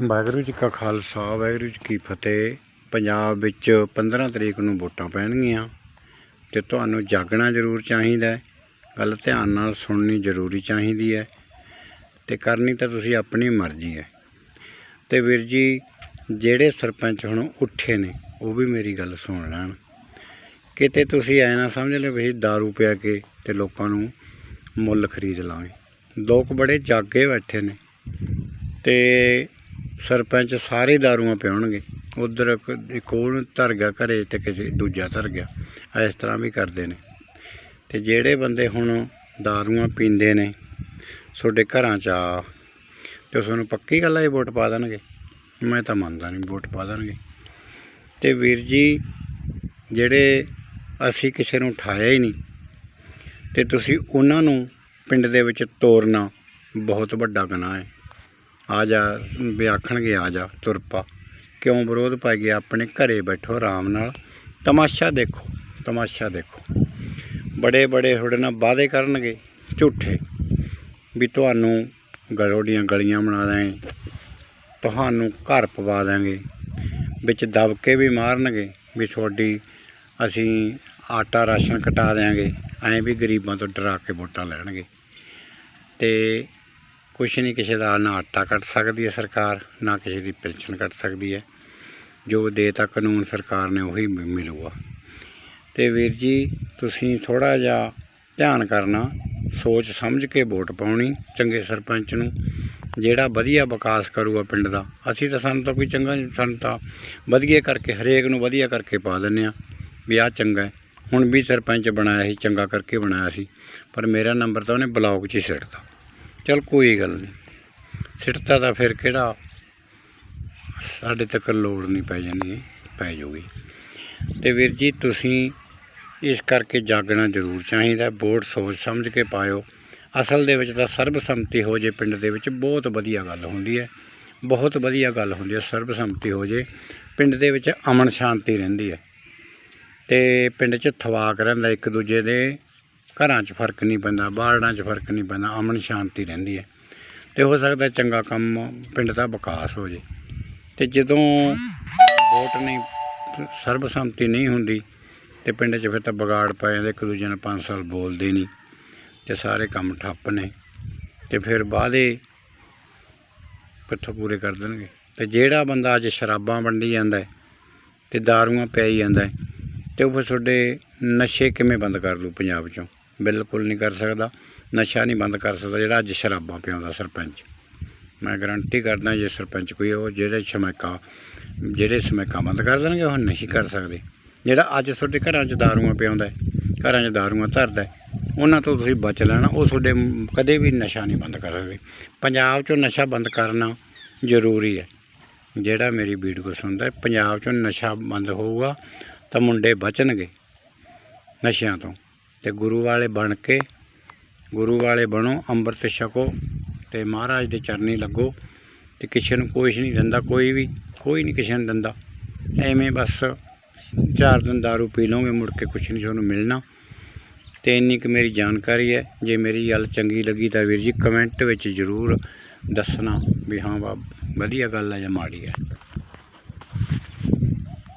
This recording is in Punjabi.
ਵਾਹਿਗੁਰੂ ਜੀ ਕਾ ਖਾਲਸਾ, ਵਾਹਿਗੁਰੂ ਜੀ ਕੀ ਫਤਿਹ। ਪੰਜਾਬ ਵਿੱਚ 15 ਤਰੀਕ ਨੂੰ ਵੋਟਾਂ ਪੈਣਗੀਆਂ ਤੇ ਤੁਹਾਨੂੰ ਜਾਗਣਾ ਜ਼ਰੂਰ ਚਾਹੀਦਾ ਹੈ। ਗੱਲ ਧਿਆਨ ਨਾਲ ਸੁਣਨੀ ਜ਼ਰੂਰੀ ਚਾਹੀਦੀ ਹੈ ਤੇ ਕਰਨੀ ਤਾਂ ਤੁਸੀਂ ਆਪਣੀ ਮਰਜ਼ੀ ਹੈ। ਤੇ ਵੀਰ ਜੀ, ਜਿਹੜੇ ਸਰਪੰਚ ਹੁਣ ਉੱਠੇ ਨੇ, ਉਹ ਵੀ ਮੇਰੀ ਗੱਲ ਸੁਣ ਲੈਣ। ਕਿਤੇ ਤੁਸੀਂ ਐ ਨਾ ਸਮਝ ਲਿਓ ਵੀ ਅਸੀਂ दारू ਪਿਆ ਕੇ ਤੇ ਲੋਕਾਂ ਨੂੰ ਮੁੱਲ ਖਰੀਦ ਲਾਂਗੇ। ਲੋਕ ਬੜੇ ਜਾਗੇ ਬੈਠੇ ਨੇ ਤੇ ਸਰਪੰਚ ਸਾਰੇ ਦਾਰੂਆਂ ਪਿਉਣਗੇ ਉਧਰ ਇੱਕ ਉਹ ਧਰ ਗਿਆ ਘਰੇ ਤੇ ਕਿਸੇ ਦੂਜਾ ਧਰ ਗਿਆ। ਇਸ ਤਰ੍ਹਾਂ ਵੀ ਕਰਦੇ ਨੇ। ਤੇ ਜਿਹੜੇ ਬੰਦੇ ਹੁਣ ਦਾਰੂਆਂ ਪੀਂਦੇ ਨੇ ਤੁਹਾਡੇ ਘਰਾਂ 'ਚ ਆ, ਤੇ ਤੁਹਾਨੂੰ ਪੱਕੀ ਗੱਲ ਹੈ ਵੋਟ ਪਾ ਦੇਣਗੇ? ਮੈਂ ਤਾਂ ਮੰਨਦਾ ਨਹੀਂ ਵੋਟ ਪਾ ਦੇਣਗੇ। ਤੇ ਵੀਰ ਜੀ, ਜਿਹੜੇ ਅਸੀਂ ਕਿਸੇ ਨੂੰ ਉਠਾਇਆ ਹੀ ਨਹੀਂ, ਤੇ ਤੁਸੀਂ ਉਹਨਾਂ ਨੂੰ ਪਿੰਡ ਦੇ ਵਿੱਚ ਤੋਰਨਾ ਬਹੁਤ ਵੱਡਾ ਗੁਨਾਹ ਹੈ। ਆ ਜਾ, ਵੀ ਆਖਣਗੇ ਆ ਜਾ, ਤੁਰ ਪਾ। ਕਿਉਂ ਵਿਰੋਧ ਪੈ ਗਿਆ? ਆਪਣੇ ਘਰੇ ਬੈਠੋ ਆਰਾਮ ਨਾਲ। ਤਮਾਸ਼ਾ ਦੇਖੋ ਤਮਾਸ਼ਾ ਦੇਖੋ। ਬੜੇ ਬੜੇ ਤੁਹਾਡੇ ਨਾਲ ਵਾਅਦੇ ਕਰਨਗੇ ਝੂਠੇ, ਵੀ ਤੁਹਾਨੂੰ ਗਲੋੜੀਆਂ ਗਲੀਆਂ ਬਣਾ ਦਾਂਗੇ ਤੁਹਾਨੂੰ ਘਰ ਪਵਾ ਦਾਂਗੇ ਵਿੱਚ ਦਬ ਕੇ ਵੀ ਮਾਰਨਗੇ, ਵੀ ਤੁਹਾਡੀ ਅਸੀਂ ਆਟਾ ਰਾਸ਼ਨ ਕਟਾ ਦਿਆਂਗੇ, ਐਂ ਵੀ ਗਰੀਬਾਂ ਤੋਂ ਡਰਾ ਕੇ ਵੋਟਾਂ ਲੈਣਗੇ। ਤੇ ਕੁਛ ਨਹੀਂ, ਕਿਸੇ ਦਾ ਨਾ ਆਟਾ ਕੱਟ ਸਕਦੀ ਹੈ ਸਰਕਾਰ, ਨਾ ਕਿਸੇ ਦੀ ਪੈਨਸ਼ਨ ਕੱਟ ਸਕਦੀ ਹੈ। ਜੋ ਦੇਤਾ ਕਾਨੂੰਨ ਸਰਕਾਰ ਨੇ ਉਹੀ ਮਿ- ਮਿਲੂਗਾ। ਤੇ ਵੀਰ ਜੀ, ਤੁਸੀਂ ਥੋੜਾ ਜਿਹਾ ਧਿਆਨ ਕਰਨਾ, ਸੋਚ ਸਮਝ ਕੇ ਵੋਟ ਪਾਉਣੀ ਚੰਗੇ ਸਰਪੰਚ ਨੂੰ, ਜਿਹੜਾ ਵਧੀਆ ਵਿਕਾਸ ਕਰੂਗਾ ਪਿੰਡ ਦਾ। ਅਸੀਂ ਤਾਂ ਸਾਨੂੰ ਤਾਂ ਕੋਈ ਚੰਗਾ ਨਹੀਂ, ਸਾਨੂੰ ਤਾਂ ਵਧੀਆ ਕਰਕੇ, ਹਰੇਕ ਨੂੰ ਵਧੀਆ ਕਰਕੇ ਪਾ ਦਿੰਦੇ ਆ ਵੀ ਆਹ ਚੰਗਾ ਹੁਣ ਵੀ ਸਰਪੰਚ ਬਣਾਇਆ ਸੀ, ਚੰਗਾ ਕਰਕੇ ਬਣਾਇਆ ਸੀ, ਪਰ ਮੇਰਾ ਨੰਬਰ ਤਾਂ ਉਹਨੇ ਬਲੌਕ 'ਚ ਹੀ ਸਿੱਟਦਾ ਚਲ ਕੋਈ ਗੱਲ ਨਹੀਂ। ਸਿੱਟਤਾ ਤਾਂ ਫਿਰ ਕਿਹੜਾ? ਸਾਡੇ ਤੱਕ ਲੋੜ ਨਹੀਂ ਪੈ ਜਾਣੀ, ਪੈ ਜਾਊਗੀ। ਤੇ ਵੀਰ ਜੀ, ਤੁਸੀਂ ਇਸ ਕਰਕੇ ਜਾਗਣਾ ਜ਼ਰੂਰ ਚਾਹੀਦਾ। ਵੋਟ ਸੋਚ ਸਮਝ ਕੇ ਪਾਇਓ। ਅਸਲ ਦੇ ਵਿੱਚ ਤਾਂ ਸਰਬਸੰਮਤੀ ਹੋ ਜੇ ਪਿੰਡ ਦੇ ਵਿੱਚ, ਬਹੁਤ ਵਧੀਆ ਗੱਲ ਹੁੰਦੀ ਹੈ। ਬਹੁਤ ਵਧੀਆ ਗੱਲ ਹੁੰਦੀ ਹੈ, ਸਰਬਸੰਮਤੀ ਹੋ ਜੇ। ਪਿੰਡ ਦੇ ਵਿੱਚ ਅਮਨ ਸ਼ਾਂਤੀ ਰਹਿੰਦੀ ਹੈ। ਤੇ ਪਿੰਡ 'ਚ ਥਵਾਕ ਰਹਿੰਦਾ ਇੱਕ ਦੂਜੇ ਦੇ। ਘਰਾਂ 'ਚ ਫ਼ਰਕ ਨਹੀਂ ਪੈਂਦਾ ਬਾਰਡਾਂ 'ਚ ਫ਼ਰਕ ਨਹੀਂ ਪੈਂਦਾ, ਅਮਨ ਸ਼ਾਂਤੀ ਰਹਿੰਦੀ ਹੈ। ਤੇ ਹੋ ਸਕਦਾ ਚੰਗਾ ਕੰਮ ਪਿੰਡ ਦਾ ਵਿਕਾਸ ਹੋ ਜੇ। ਤੇ ਜਦੋਂ ਵੋਟ ਨਹੀਂ, ਸਰਬਸੰਮਤੀ ਨਹੀਂ ਹੁੰਦੀ, ਤੇ ਪਿੰਡ 'ਚ ਫਿਰ ਤਾਂ ਵਿਗਾੜ ਪੈ ਜਾਂਦਾ, ਇੱਕ ਦੂਜੇ ਨਾਲ 5 ਸਾਲ ਬੋਲਦੇ ਨਹੀਂ, ਤੇ ਸਾਰੇ ਕੰਮ ਠੱਪ ਨੇ। ਤੇ ਫਿਰ ਵਾਅਦੇ ਕਿੱਥੋਂ ਪੂਰੇ ਕਰ ਦੇਣਗੇ? ਤੇ ਜਿਹੜਾ ਬੰਦਾ ਅੱਜ ਸ਼ਰਾਬਾਂ ਵੰਡੀ ਜਾਂਦਾ ਹੈ, ਤੇ ਦਾਰੂਆਂ ਪਿਆਈ ਜਾਂਦਾ ਹੈ, ਤੇ ਉਹ ਫਿਰ ਤੁਹਾਡੇ ਨਸ਼ੇ ਕਿਵੇਂ ਬੰਦ ਕਰ ਦੂ ਪੰਜਾਬ 'ਚੋਂ? ਬਿਲਕੁਲ ਨਹੀਂ ਕਰ ਸਕਦਾ, ਨਸ਼ਾ ਨਹੀਂ ਬੰਦ ਕਰ ਸਕਦਾ, ਜਿਹੜਾ ਅੱਜ ਸ਼ਰਾਬਾਂ ਪਿਆਉਂਦਾ ਸਰਪੰਚ। ਮੈਂ ਗਰੰਟੀ ਕਰਦਾ ਜੇ ਸਰਪੰਚ ਕੋਈ ਉਹ ਜਿਹੜੇ ਸਮੈਕਾ ਜਿਹੜੇ ਸਮੈਕਾ ਬੰਦ ਕਰ ਦੇਣਗੇ, ਉਹ ਨਹੀਂ ਕਰ ਸਕਦੇ। ਜਿਹੜਾ ਅੱਜ ਤੁਹਾਡੇ ਘਰਾਂ 'ਚ ਦਾਰੂਆਂ ਪਿਆਉਂਦਾ ਘਰਾਂ 'ਚ ਦਾਰੂਆਂ ਧਰਦਾ ਉਹਨਾਂ ਤੋਂ ਤੁਸੀਂ ਬਚ ਲੈਣਾ, ਉਹ ਤੁਹਾਡੇ ਕਦੇ ਵੀ ਨਸ਼ਾ ਨਹੀਂ ਬੰਦ ਕਰ ਸਕਦੇ। ਪੰਜਾਬ 'ਚੋਂ ਨਸ਼ਾ ਬੰਦ ਕਰਨਾ ਜ਼ਰੂਰੀ ਹੈ। ਜਿਹੜਾ ਮੇਰੀ ਵੀਡੀਓ ਸੁਣਦਾ ਪੰਜਾਬ 'ਚੋਂ ਨਸ਼ਾ ਬੰਦ ਹੋਊਗਾ ਤਾਂ ਮੁੰਡੇ ਬਚਣਗੇ ਨਸ਼ਿਆਂ ਤੋਂ। ਤੇ ਗੁਰੂ ਵਾਲੇ ਬਣ ਕੇ, ਗੁਰੂ ਵਾਲੇ ਬਣੋ, ਅੰਮ੍ਰਿਤ ਛਕੋ ਤੇ ਮਹਾਰਾਜ ਦੇ ਚਰਨੀ ਲੱਗੋ ਤੇ ਕਿਸੇ ਨੂੰ ਕੁਛ ਨਹੀਂ ਦਿੰਦਾ, ਕੋਈ ਵੀ, ਕੋਈ ਨਹੀਂ ਕਿਸੇ ਨੂੰ ਦਿੰਦਾ। ਐਵੇਂ ਬਸ ਚਾਰ ਦਿਨ ਦਾਰੂ ਪੀ ਲਓਗੇ, ਮੁੜ ਕੇ ਕੁਛ ਨਹੀਂ ਤੁਹਾਨੂੰ ਮਿਲਣਾ। ਤੇ ਇੰਨੀ ਕੁ ਮੇਰੀ ਜਾਣਕਾਰੀ ਹੈ। ਜੇ ਮੇਰੀ ਗੱਲ ਚੰਗੀ ਲੱਗੀ ਤਾਂ ਵੀਰ ਜੀ ਕਮੈਂਟ ਵਿੱਚ ਜ਼ਰੂਰ ਦੱਸਣਾ ਵੀ ਹਾਂ ਬਾ ਵਧੀਆ ਗੱਲ ਹੈ ਜਾਂ ਮਾੜੀ ਹੈ।